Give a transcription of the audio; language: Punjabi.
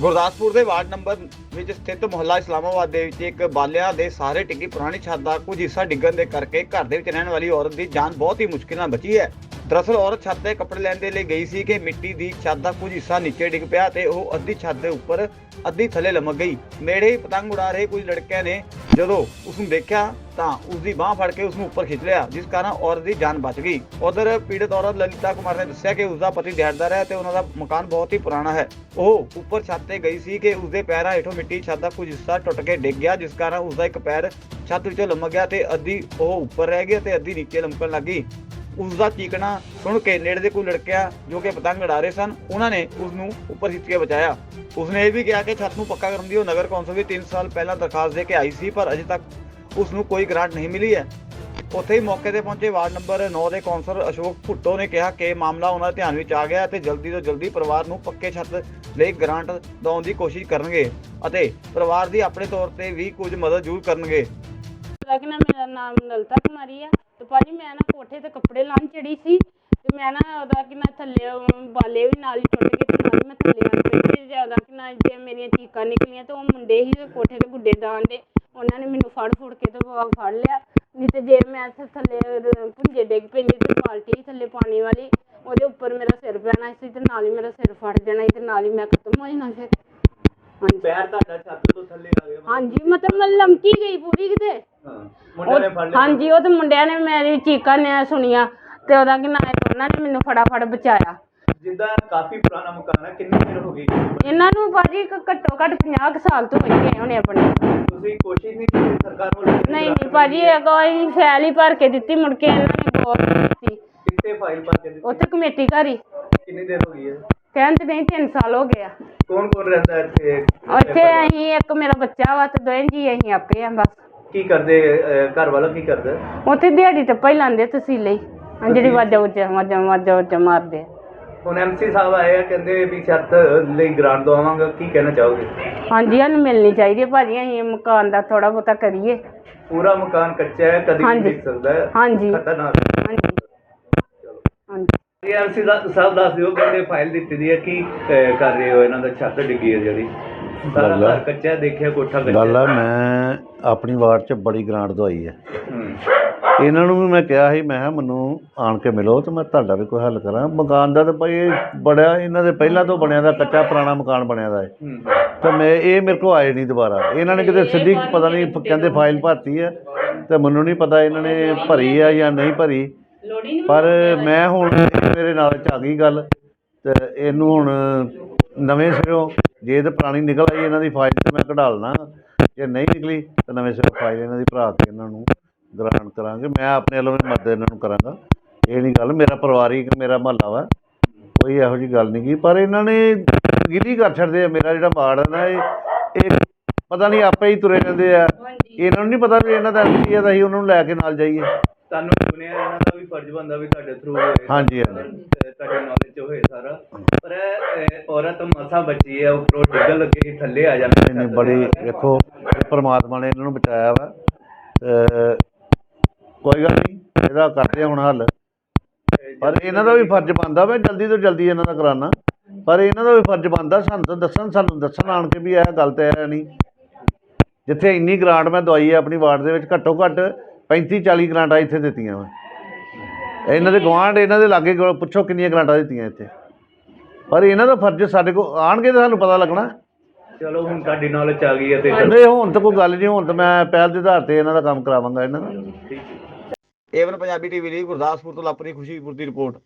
ਗੁਰਦਾਸਪੁਰ ਦੇ ਵਾਰਡ ਨੰਬਰ ਵਿੱਚ ਸਥਿਤ ਮੁਹੱਲਾ ਇਸਲਾਮਾਬਾਦ ਦੇ ਵਿੱਚ ਇੱਕ ਬਾਲਿਆਂ ਦੇ ਸਾਰੇ ਟਿੱਕੀ ਪੁਰਾਣੀ ਛੱਤ ਦਾ ਕੁਝ ਹਿੱਸਾ ਡਿੱਗਣ ਦੇ ਕਰਕੇ ਘਰ ਦੇ ਵਿੱਚ ਰਹਿਣ ਵਾਲੀ ਔਰਤ ਦੀ ਜਾਨ ਬਹੁਤ ਹੀ ਮੁਸ਼ਕਿਲ ਨਾਲ ਬਚੀ ਹੈ। ਦਰਅਸਲ ਔਰਤ ਛੱਤ ਦੇ ਕੱਪੜੇ ਲੈਣ ਦੇ ਲਈ ਗਈ ਸੀ ਕਿ ਮਿੱਟੀ ਦੀ ਛੱਤ ਦਾ ਕੁਝ ਹਿੱਸਾ ਨੀਚੇ ਡਿੱਗ ਪਿਆ ਤੇ ਉਹ ਅੱਧੀ ਛੱਤ ਦੇ ਉੱਪਰ ਅੱਧੀ ਥੱਲੇ ਲਮਕ ਗਈ। ਨੇੜੇ ਹੀ ਪਤੰਗ ਉਡਾ ਰਹੇ ਕੁਝ ਲੜਕਿਆਂ ਨੇ ਜਦੋਂ ਉਸ ਨੂੰ ਦੇਖਿਆ ਤਾਂ ਉਸ ਦੀ ਬਾਹ ਫੜ ਕੇ ਉਸ ਨੂੰ ਉੱਪਰ ਖਿੱਚ ਲਿਆ, ਜਿਸ ਕਾਰਨ ਔਰਤ ਦੀ ਜਾਨ ਬਚ ਗਈ। ਉਧਰ ਪੀੜਤ ਔਰਤ ਲਲਿਤਾ ਕੁਮਾਰ ਨੇ ਦੱਸਿਆ ਕਿ ਉਸ ਦਾ ਪਤੀ ਦਿਹਾੜਦਾਰ ਹੈ ਤੇ ਉਹਨਾਂ ਦਾ ਮਕਾਨ ਬਹੁਤ ਹੀ ਪੁਰਾਣਾ ਹੈ। ਉਹ ਉੱਪਰ ਛੱਤ ਤੇ ਗਈ ਸੀ ਕਿ ਉਸ ਦੇ ਪੈਰਾਂ ਹੇਠੋਂ ਮਿੱਟੀ, ਛੱਤ ਦਾ ਕੁਝ ਹਿੱਸਾ ਟੁੱਟ ਕੇ ਡਿੱਗ ਗਿਆ, ਜਿਸ ਕਾਰਨ ਉਸ ਦਾ ਇੱਕ ਪੈਰ ਛੱਤ ਵਿੱਚੋਂ ਲਮਕ ਗਿਆ ਤੇ ਅੱਧੀ ਉਹ ਉੱਪਰ ਰਹਿ ਗਈ ਤੇ ਅੱਧੀ ਨੀਚੇ ਲਮਕਣ ਲੱਗੀ ਉਸ ਦਾ ਚੀਕਣਾ ਸੁਣ ਕੇ ਨੇੜੇ ਦੇ ਕੋਈ ਲੜਕਿਆ ਜੋ ਕਿ ਪਤੰਗ ਉਡਾ ਰਹੇ ਸਨ, ਉਹਨਾਂ ਨੇ ਉਸ ਨੂੰ ਉੱਪਰ ਖਿੱਚ ਕੇ ਬਚਾਇਆ। ਉਸਨੇ ਇਹ ਵੀ ਕਿਹਾ ਕਿ ਛੱਤ ਨੂੰ ਪੱਕਾ ਕਰਨ ਦੀ ਉਹ ਨਗਰ ਕੌਂਸਲ ਵੀ 3 ਸਾਲ ਪਹਿਲਾਂ ਦਰਖਾਸਤ ਦੇ ਕੇ ਆਈ ਸੀ, ਪਰ ਅਜੇ ਤੱਕ ਉਸ ਨੂੰ ਕੋਈ ਗ੍ਰਾਂਟ ਨਹੀਂ ਮਿਲੀ ਹੈ। ਉੱਥੇ ਹੀ ਮੌਕੇ ਤੇ ਪਹੁੰਚੇ ਵਾਰਡ ਨੰਬਰ 9 ਦੇ ਕੌਂਸਲਰ ਅਸ਼ੋਕ ਭੁੱਟੋ ਨੇ ਕਿਹਾ ਕਿ ਮਾਮਲਾ ਉਹਨਾਂ ਦੇ ਧਿਆਨ ਵਿੱਚ ਆ ਗਿਆ ਅਤੇ ਜਲਦੀ ਤੋਂ ਜਲਦੀ ਪਰਿਵਾਰ ਨੂੰ ਪੱਕੇ ਛੱਤ ਲਈ ਗ੍ਰਾਂਟ ਦਿਵਾਉਣ ਦੀ ਕੋਸ਼ਿਸ਼ ਕਰਨਗੇ ਅਤੇ ਪਰਿਵਾਰ ਦੀ ਆਪਣੇ ਤੌਰ ਤੇ ਵੀ ਕੁਝ ਮਦਦ ਜ਼ਰੂਰ ਕਰਨਗੇ। ਕਿ ਨਾ ਮੇਰਾ ਨਾਮ ਲਲਤਾ ਕੁਮਾਰੀ ਆ ਤੇ ਭਾਜੀ ਮੈਂ ਨਾ ਕੋਠੇ ਤੇ ਕੱਪੜੇ ਲਾਉਣ ਚੜੀ ਸੀ ਤੇ ਮੈਂ ਨਾ ਉਹਦਾ ਕਿ ਨਾ ਥੱਲੇ ਬਾਲੇ ਵੀ ਨਾਲ ਹੀ ਟੁੱਟ ਗਏ ਤੇ ਨਾਲ ਹੀ ਮੈਂ ਥੱਲੇ ਆ ਪਈ ਤੇ ਜ਼ਿਆਦਾ ਕਿ ਨਾ ਜੇ ਮੇਰੀਆਂ ਚੀਕਾਂ ਨਿਕਲੀਆਂ ਤੇ ਉਹ ਮੁੰਡੇ ਹੀ ਕੋਠੇ ਤੇ ਗੁੱਡੇ ਡਾਣ ਦੇ ਉਹਨਾਂ ਨੇ ਮੈਨੂੰ ਫੜ ਫੁੜ ਕੇ ਤੇ ਫੜ ਲਿਆ। ਨਹੀਂ ਤੇ ਜੇ ਮੈਂ ਇੱਥੇ ਥੱਲੇ ਭੁੰਜੇ ਡਿੱਗ ਪੈਂਦੀ ਤੇ ਬਾਲਟੀ ਸੀ ਥੱਲੇ ਪਾਣੀ ਵਾਲੀ ਉਹਦੇ ਉੱਪਰ ਮੇਰਾ ਸਿਰ ਪੈਣਾ ਸੀ ਤੇ ਨਾਲ ਹੀ ਮੇਰਾ ਸਿਰ ਫੜ ਜਾਣਾ ਸੀ ਤੇ ਨਾਲ ਹੀ ਮੈਂ ਖਤਮ ਹੋ ਜਾਣਾ ਫਿਰ ਹਾਂਜੀ। ਪੈਰ ਤੁਹਾਡਾ ਛੱਤ ਤੋਂ ਥੱਲੇ ਆ ਗਿਆ। ਹਾਂਜੀ ਮਤਲਬ ਮੈਂ ਲਮਕੀ ਹਾਂਜੀ ਉਹ ਤੇ ਮੁੰਡਿਆਂ ਨੇ ਮੇਰੀ ਚੀਕਾਂ ਨੇ ਸੁਣੀਆਂ ਤੇ ਉਹਦਾ ਕਿ ਨਾ ਉਹਨਾਂ ਨੇ ਮੈਨੂੰ ਫਟਾਫਟ ਬਚਾਇਆ। ਜਿੱਦਾਂ ਕਾਫੀ ਪੁਰਾਣਾ ਮਕਾਨ ਹੈ ਕਿੰਨੀ ਦੇਰ ਹੋ ਗਈ? ਇਹਨਾਂ ਨੂੰ ਭਾਜੀ ਇੱਕ ਘੱਟੋ ਘੱਟ 50 ਕੁ ਸਾਲ ਤੋਂ ਹੋਈ ਗਏ ਹੋਣੇ ਆਪਣੇ। ਤੁਸੀਂ ਕੋਸ਼ਿਸ਼ ਨਹੀਂ ਕੀਤੀ ਸਰਕਾਰ ਵੱਲੋਂ ਨਹੀਂ ਨਹੀਂ ਭਾਜੀ ਇਹ ਕੋਈ ਫੈਲ ਹੀ ਭਰ ਕੇ ਦਿੱਤੀ ਮੁੜ ਕੇ ਇਹਨਾਂ ਨੇ ਗੌਰ ਨਹੀਂ ਕੀਤੀ ਕਿੱਥੇ ਫਾਈਲ ਭਰ ਕੇ ਦਿੱਤੀ? ਉੱਥੇ ਕਮੇਟੀ ਘਰ ਹੀ। ਕਿੰਨੀ ਦੇਰ ਹੋ ਗਈ ਹੈ? ਤੇ ਨਹੀਂ 3 ਸਾਲ ਹੋ ਗਏ ਆ। ਕੌਣ ਕੌਣ ਰਹਿੰਦਾ ਹੈ ਇੱਥੇ ਉੱਥੇ ਅਸੀਂ ਇੱਕ ਮੇਰਾ ਬੱਚਾ ਵਾ ਤੇ ਦੋਵੇਂ ਜੀ ਅਸੀਂ ਆਪੇ ਆ ਬਸ। ਕੀ ਕਰਦੇ ਅਹ, ਘਰ ਵਾਲਾ ਕੀ ਕਰਦਾ? ਉੱਥੇ ਦਿਹਾੜੀ ਤੇ ਪਹਿਲਾਂ ਲਾਉਂਦੇ ਤਸੀਲੇ ਹੀ। ਆਹ ਜਿਹੜੀ ਵਾਜਾ ਉੱਚਾ ਵਾਜਾ ਵਾਜਾ ਉੱਚਾ ਮਾਰਦੇ ਆ। ਹੁਣ ਐਮਸੀ ਸਾਹਿਬ ਆਏ ਆ ਕਹਿੰਦੇ ਵੀ ਛੱਤ ਲਈ ਗ੍ਰਾਂਟ ਦਵਾਵਾਂਗਾ ਕੀ ਕਹਿਣਾ ਚਾਹੋਗੇ? ਹਾਂਜੀ ਸਾਨੂੰ ਮਿਲਣੀ ਚਾਹੀਦੀ ਹੈ ਭਾਜੀ ਅਸੀਂ ਮਕਾਨ ਦਾ ਥੋੜਾ ਬਹੁਤਾ ਕਰੀਏ। ਪੂਰਾ ਮਕਾਨ ਕੱਚਾ ਹੈ ਕਦੀ ਵੀ ਹਾਂਜੀ। ਡਿੱਗ ਸਕਦਾ ਹੈ। ਹਾਂਜੀ। ਖਤਰਨਾਕ। ਹੈ ਹਾਂਜੀ। ਹਾਂਜੀ ਐਮਸੀ ਸਾਹਿਬ ਦੱਸ ਦਿਓ ਕਹਿੰਦੇ ਫਾਈਲ ਦਿੱਤੀ ਦੀ ਹੈ ਕੀ ਅਹ, ਕਰ ਰਹੇ ਹੋ ਇਹਨਾਂ ਦਾ ਛੱਤ ਡਿੱਗੀ ਹੈ ਜਿਹੜੀ? ਸਾਰਾ ਗੱਲ ਹੈ। ਘਰ ਕੱਚਾ ਦੇਖਿਆ ਕੋਠਾ ਕੱਚਾ ਗੱਲ ਆ ਹੈ। ਮੈਂ ਆਪਣੀ ਵਾਰਡ 'ਚ ਬੜੀ ਗ੍ਰਾਂਟ ਦਵਾਈ ਹੈ। ਹੂੰ। ਇਹਨਾਂ ਨੂੰ ਵੀ ਮੈਂ ਕਿਹਾ ਸੀ ਮੈਂ ਕਿਹਾ ਮੈਨੂੰ ਆਣ ਕੇ ਮਿਲੋ ਤੇ ਮੈਂ ਤੁਹਾਡਾ ਵੀ ਕੋਈ ਹੱਲ ਕਰਾਂ। ਮਕਾਨ ਦਾ ਤਾਂ ਭਾਈ ਇਹ ਬੜਿਆ ਇਹਨਾਂ ਦੇ ਪਹਿਲਾਂ ਤੋਂ ਬਣਿਆ ਦਾ ਕੱਚਾ ਪੁਰਾਣਾ ਮਕਾਨ ਬਣਿਆ ਦਾ ਹੈ। ਹੂੰ। ਤਾਂ ਮੈਂ ਇਹ ਮੇਰੇ ਕੋਲ ਆਏ ਨਹੀਂ ਦੁਬਾਰਾ। ਇਹਨਾਂ ਨੇ ਕਿਤੇ ਸਿੱਧੀ ਪਤਾ ਨਹੀਂ ਕਹਿੰਦੇ ਫਾਈਲ ਭਰਤੀ ਹੈ ਤੇ ਮੈਨੂੰ ਨਹੀਂ ਪਤਾ ਇਹਨਾਂ ਨੇ ਭਰੀ ਆ ਜਾਂ ਨਹੀਂ ਭਰੀ। ਪਰ ਮੈਂ ਹੁਣ ਮੇਰੇ ਨਾਲ ਚ ਆ ਗਈ ਗੱਲ ਤੇ ਇਹਨੂੰ ਹੁਣ ਨਵੇਂ ਸਿਰੋਂ ਜੇ ਤੇ ਪੁਰਾਣੀ ਨਿਕਲ ਆਈ ਇਹਨਾਂ ਦੀ ਫਾਈਲ ਤੇ ਮੈਂ ਕਢਾ ਲਣਾ। ਜੇ ਨਹੀਂ ਨਿਕਲੀ ਤਾਂ ਨਵੇਂ ਸਿਰੋਂ ਫਾਈਲ ਇਹਨਾਂ ਦੀ ਭਰਾ ਕੇ ਇਹਨਾਂ ਨੂੰ ਗ੍ਰਾਂਟ ਕਰਾਂਗੇ। ਮੈਂ ਆਪਣੇ ਵੱਲੋਂ ਵੀ ਮਦਦ ਇਹਨਾਂ ਨੂੰ ਕਰਾਂਗਾ। ਇਹ ਨਹੀਂ ਗੱਲ ਮੇਰਾ ਪਰਿਵਾਰਿਕ ਮੇਰਾ ਮਹੱਲਾ ਵਾ। ਕੋਈ ਇਹੋ ਜੀ ਗੱਲ ਨਹੀਂ ਕੀ ਪਰ ਇਹਨਾਂ ਨੇ ਗਿਲੀ ਕਰ ਛੱਡਦੇ ਆ। ਮੇਰਾ ਜਿਹੜਾ ਵਾਰਡ ਹੈ ਨਾ ਇਹ ਇਹ ਪਤਾ ਨਹੀਂ ਆਪੇ ਹੀ ਤੁਰੇ ਰਹਿੰਦੇ ਆ। ਇਹਨਾਂ ਨੂੰ ਨਹੀਂ ਪਤਾ ਵੀ ਇਹਨਾਂ ਦਾ ਐਮਪੀ ਆ ਤਾਂ ਅਸੀਂ ਉਹਨਾਂ ਨੂੰ ਲੈ ਕੇ ਨਾਲ ਜਾਈਏ। ਤੁਹਾਨੂੰ ਸੁਣਿਆ ਇਹਨਾਂ ਦਾ ਵੀ ਫਰਜ਼ ਬੰਦਾ ਵੀ ਤੁਹਾਡੇ ਥਰੂ ਹੋਏ। ਹਾਂਜੀ, ਹਾਂਜੀ। ਤੁਹਾਡੇ ਨੌਲੇਜ ਚ ਹੋਏ ਸਾਰਾ। ਪਰ ਇਹ, ਔਰਤ ਮਸਾ ਬਚੀ ਹੈ ਉੱਪਰੋਂ ਡਿੱਗਣ ਲੱਗੇ ਸੀ, ਥੱਲੇ ਆ ਜਾਂਦੇ ਨਹੀਂ ਬੜੀ ਵੇਖੋ ਪ੍ਰਮਾਤਮਾ ਨੇ ਇਹਨਾਂ ਨੂੰ ਬਚਾਇਆ ਵਾ। ਤੇ ਕੋਈ ਗੱਲ ਨਹੀਂ ਇਹਦਾ ਕਰਦੇ ਆ ਹੁਣ ਹੱਲ। ਪਰ ਇਹਨਾਂ ਦਾ ਵੀ ਫਰਜ਼ ਬਣਦਾ ਵਾ ਜਲਦੀ ਤੋਂ ਜਲਦੀ ਇਹਨਾਂ ਦਾ ਕਰਾਉਣਾ ਪਰ ਇਹਨਾਂ ਦਾ ਵੀ ਫਰਜ਼ ਬਣਦਾ ਸਾਨੂੰ ਤਾਂ ਦੱਸਣ ਸਾਨੂੰ ਦੱਸਣ ਆਣ ਕੇ ਵੀ ਇਹ ਗੱਲ ਤੇ ਹੈ ਨਹੀਂ। ਜਿੱਥੇ ਇੰਨੀ ਗ੍ਰਾਂਟ ਮੈਂ ਦਵਾਈ ਹੈ ਆਪਣੀ ਵਾਰਡ ਦੇ ਵਿੱਚ ਘੱਟੋ ਘੱਟ 35 40 ਗ੍ਰਾਂਟਾਂ ਇੱਥੇ ਦਿੱਤੀਆਂ ਵਾ। ਇਹਨਾਂ ਦੇ ਗਵਾਂਢ ਇਹਨਾਂ ਦੇ ਲਾਗੇ ਕੋਲ ਪੁੱਛੋ ਕਿੰਨੀਆਂ ਗ੍ਰਾਂਟਾਂ ਦਿੱਤੀਆਂ ਇੱਥੇ। ਪਰ ਇਹਨਾਂ ਦਾ ਫਰਜ਼ ਸਾਡੇ ਕੋਲ ਆਣਗੇ ਤਾਂ ਸਾਨੂੰ ਪਤਾ ਲੱਗਣਾ। ਚਲੋ ਹੁਣ ਤੁਹਾਡੀ ਨੌਲੇਜ ਆ ਗਈ ਹੈ ਤੇ ਨਹੀਂ ਹੁਣ ਤਾਂ ਕੋਈ ਗੱਲ ਨਹੀਂ ਹੁਣ ਤਾਂ ਮੈਂ ਪਹਿਲ ਦੇ ਆਧਾਰ ਤੇ ਇਹਨਾਂ ਦਾ ਕੰਮ ਕਰਾਵਾਂਗਾ ਇਹਨਾਂ ਦਾ। ਠੀਕ ਹੈ। ਏਵਨ ਪੰਜਾਬੀ ਟੀਵੀ ਲਈ ਗੁਰਦਾਸਪੁਰ ਤੋਂ ਲਾਪਰੀ ਖੁਸ਼ੀਪੁਰ ਦੀ ਰਿਪੋਰਟ।